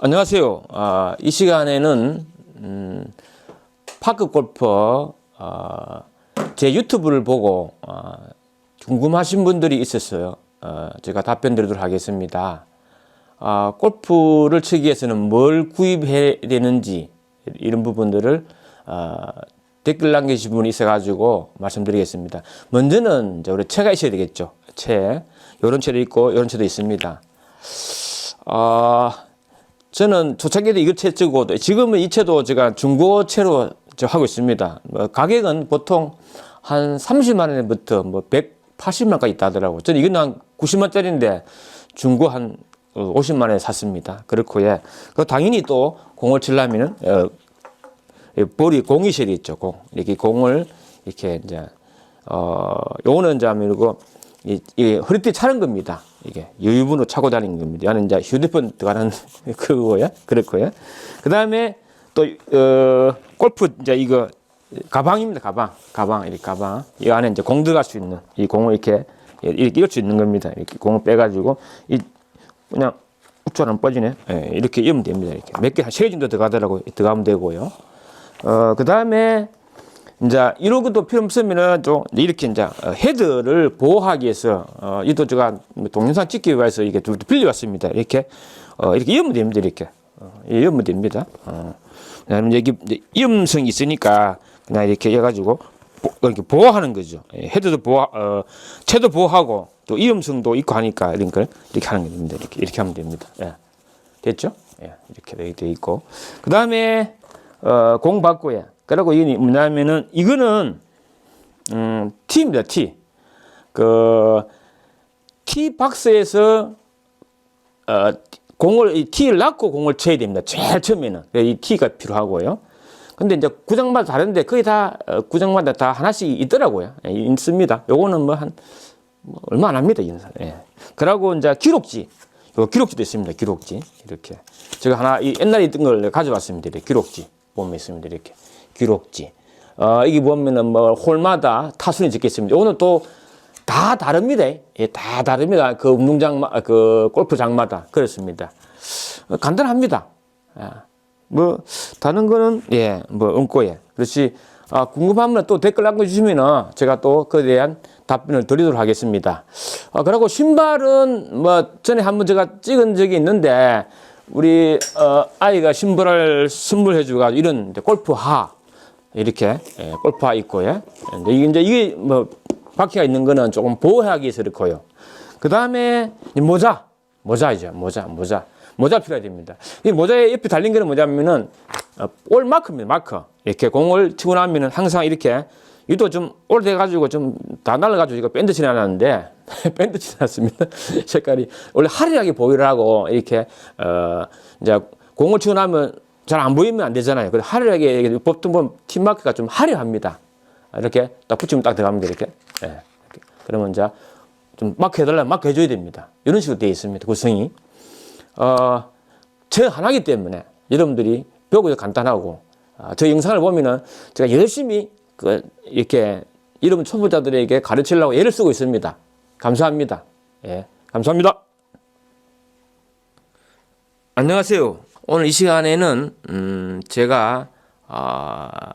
안녕하세요. 아, 이 시간에는 음, 파크 골퍼 아, 제 유튜브를 보고 아, 궁금하신 분들이 있었어요. 어, 제가 답변 드리도록 하겠습니다. 아, 골프를 치기 위해서는 뭘 구입해야 되는지 이런 부분들을 아, 댓글 남기신 분이 있어가지고 말씀드리겠습니다. 먼저는 이제 우리 채가 있어야 되겠죠. 채. 요런 채도 있고 요런 채도 있습니다. 아, 저는 초창기에 이걸 채 쓰고 지금은 이 채도 제가 중고 채로 저 하고 있습니다. 뭐 가격은 보통 한 30만 원부터 뭐 180만 원까지 있다더라고. 저는 이건 한 90만 원짜리인데 중고 한 50만 원에 샀습니다. 그렇고 예. 그 당연히 또 공을 치려면은 어, 이 볼이 공이실이 있죠. 공 이렇게 공을 이렇게 이제 어 요거는 아니고 이, 이 허리띠 차는 겁니다. 이게 여유분으로 차고 다니는 겁니다. 이는 이제 휴대폰 들어가는 그거야. 그렇고요. 그 다음에 또, 어, 골프 이제 이거 가방입니다. 가방. 가방. 이렇게 가방. 이 안에 이제 공 들어갈 수 있는 이 공을 이렇게 이렇게 이을 수 있는 겁니다. 이렇게 공을 빼가지고 이 그냥 uk처럼 빠지네. 예, 이렇게 이으면 됩니다. 이렇게 몇 개, 한 세 개 정도 들어가더라고 들어가면 되고요. 어, 그 다음에 이제 이러고도 필요 없으면은 좀 이렇게 이제 어, 헤드를 보호하기 위해서 어, 이도 제가 동영상 찍기 위해서 이게 좀 빌려왔습니다. 이렇게 어, 이렇게 이으면 됩니다. 이렇게 어, 이으면 됩니다. 어. 그다음에 여기 이제 이음성이 있으니까 그냥 이렇게 해가지고 보, 이렇게 보호하는 거죠. 예, 헤드도 보호, 어, 채도 보호하고 또 이음성도 있고 하니까 이런 걸 이렇게 하는 겁니다. 이렇게 이렇게 하면 됩니다. 예. 됐죠? 예, 이렇게 돼 있고 그 다음에 어, 공 받고요. 그리고 이게 뭐냐면은 이거는 음, 티입니다. 티. 그 티 박스에서 어, 공을 이 티를 넣고 공을 쳐야 됩니다. 제일 처음에는 이 티가 필요하고요. 근데 이제 구장마다 다른데 거의 다 어, 구장마다 다 하나씩 있더라고요. 예, 있습니다. 요거는 뭐한 뭐 얼마 안 합니다. 이는 예. 그러고 이제 기록지. 요 기록지도 있습니다. 기록지 이렇게 제가 하나 이 옛날에 있던 걸 가져왔습니다. 기록지 보면 있습니다. 이렇게 기록지. 어, 이게 보면은 뭐 홀마다 타순이 있습니다. 요거는 또다 다릅니다. 예, 다 다릅니다. 그 운동장, 그 골프장마다 그렇습니다. 어, 간단합니다. 예. 뭐 다른 거는 예, 뭐 엉고예. 그렇지. 아, 궁금하면 또 댓글 남겨주시면은 제가 또 그에 대한 답변을 드리도록 하겠습니다. 아, 그리고 신발은 뭐 전에 한번 제가 찍은 적이 있는데 우리 어, 아이가 신발을 선물해주고 이런 이제 골프화 이렇게 예, 골프화 있고 예. 이제 이게 뭐 바퀴가 있는 거는 조금 보호하기 위해서 그렇고요. 그 다음에 모자, 모자이죠, 모자, 모자, 모자 필요해야 됩니다. 이 모자에 옆에 달린 거는 뭐냐면은 어, 올 마크입니다, 마크. 이렇게 공을 치고 나면은 항상 이렇게 이도 좀 오래돼가지고 좀 다 날라가지고 이거 밴드 칠해놨는데 밴드 칠해놨습니다. 색깔이 원래 화려하게 보이라고 이렇게 어 이제 공을 치고 나면 잘 안 보이면 안 되잖아요. 그래서 화려하게 보통 보면 팀 마크가 좀 화려합니다. 이렇게 딱 붙이면 딱 들어가면 돼, 이렇게. 예. 이렇게. 그러면 이제 좀 마크 해달라면 마크 해줘야 됩니다. 이런 식으로 되어 있습니다. 구성이. 어, 저 하나기 때문에 여러분들이 배우기도 간단하고, 아, 저 영상을 보면은 제가 열심히 그, 이렇게 이름 초보자들에게 가르치려고 애를 쓰고 있습니다. 감사합니다. 예. 감사합니다. 안녕하세요. 오늘 이 시간에는, 음, 제가, 아,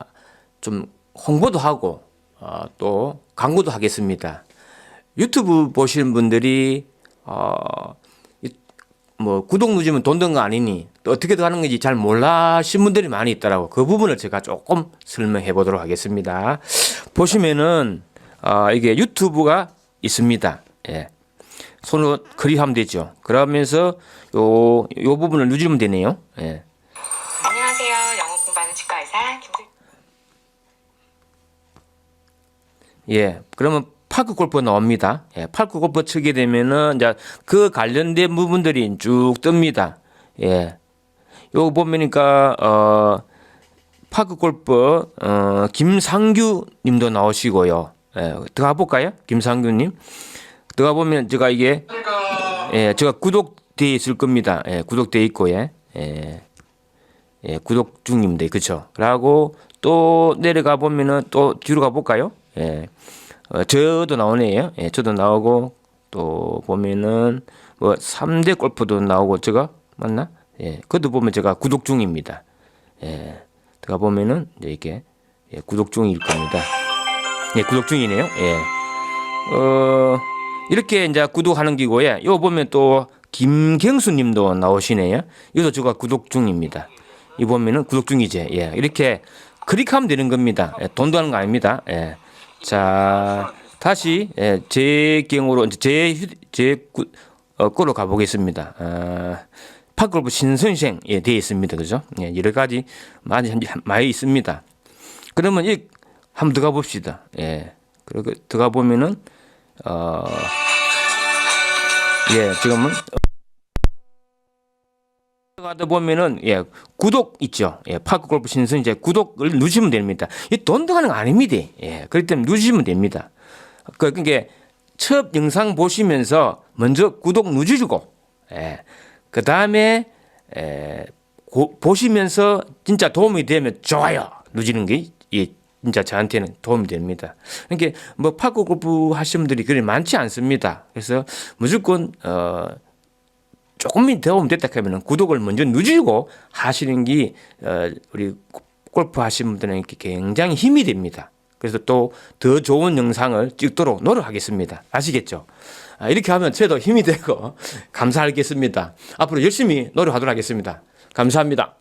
좀 홍보도 하고 어, 또 광고도 하겠습니다. 유튜브 보시는 분들이 어, 이- 뭐 구독 누르면 돈 든 거 아니니 또 어떻게 하는 건지 잘 몰라신 분들이 많이 있더라고. 그 부분을 제가 조금 설명해 보도록 하겠습니다. 보시면은 어, 이게 유튜브가 있습니다. 예. 손으로 클릭하면 되죠. 그러면서 요, 요 부분을 누르면 되네요. 예. 안녕하세요. 영어 공부하는 치과 의사 김슬. 예, 그러면 파크 골프 나옵니다. 예, 파크 골프 치게 되면은 이제 그 관련된 부분들이 쭉 뜹니다. 예, 요거 보면니까 어 파크 골프 어 김상규 님도 나오시고요. 예, 들어가 볼까요? 김상규 님. 들어가 보면 제가 이게 예, 제가 구독돼 있을 겁니다. 예, 구독돼 있고 예. 예. 예, 구독 중입니다. 그쵸? 라고 또 내려가 보면은 또 뒤로 가 볼까요? 예. 어, 저도 나오네요. 예, 저도 나오고 또 보면은 뭐 3대 골프도 나오고 제가 맞나? 예, 그것도 보면 제가 구독 중입니다. 예, 들어가 보면은 이제 이게 예, 구독 중일 겁니다. 예, 구독 중이네요. 예. 어, 이렇게 이제 구독하는 기고에 요 보면 또 김경수 님도 나오시네요. 이것도 제가 구독 중입니다. 이 보면은 구독 중이제. 예. 이렇게 클릭하면 되는 겁니다. 예, 돈도 하는 거 아닙니다. 예. 자, 다시 예, 제 경우로 이제 제, 휴- 제 구, 어, 거로 가보겠습니다. 아, 파크골프 신선생 예, 되어 있습니다. 그죠? 예, 여러 가지 많이 많이 있습니다. 그러면 이 한번 들어가 봅시다. 예. 그리고 들어가 보면은 어 예, 지금은 들어가다 보면은 예, 구독 있죠. 예, 파크 골프 신선 이제 구독을 누르시면 됩니다. 이돈 들어가는 거 아닙니다. 예. 그렇기 때문에 누르시면 됩니다. 그 그게 첫 영상 보시면서 먼저 구독 누르시고 예. 그다음에 에, 고, 보시면서 진짜 도움이 되면 좋아요 누르는 게 예, 진짜 저한테는 도움이 됩니다. 그러니까 뭐 파크 골프 하시는 분들이 그리 많지 않습니다. 그래서 무조건 어 조금이 도움 됐다 하면 구독을 먼저 누르고 하시는 게 어, 우리 골프 하시는 분들에게 굉장히 힘이 됩니다. 그래서 또 더 좋은 영상을 찍도록 노력하겠습니다. 아시겠죠? 아, 이렇게 하면 저도 힘이 되고 감사하겠습니다. 앞으로 열심히 노력하도록 하겠습니다. 감사합니다.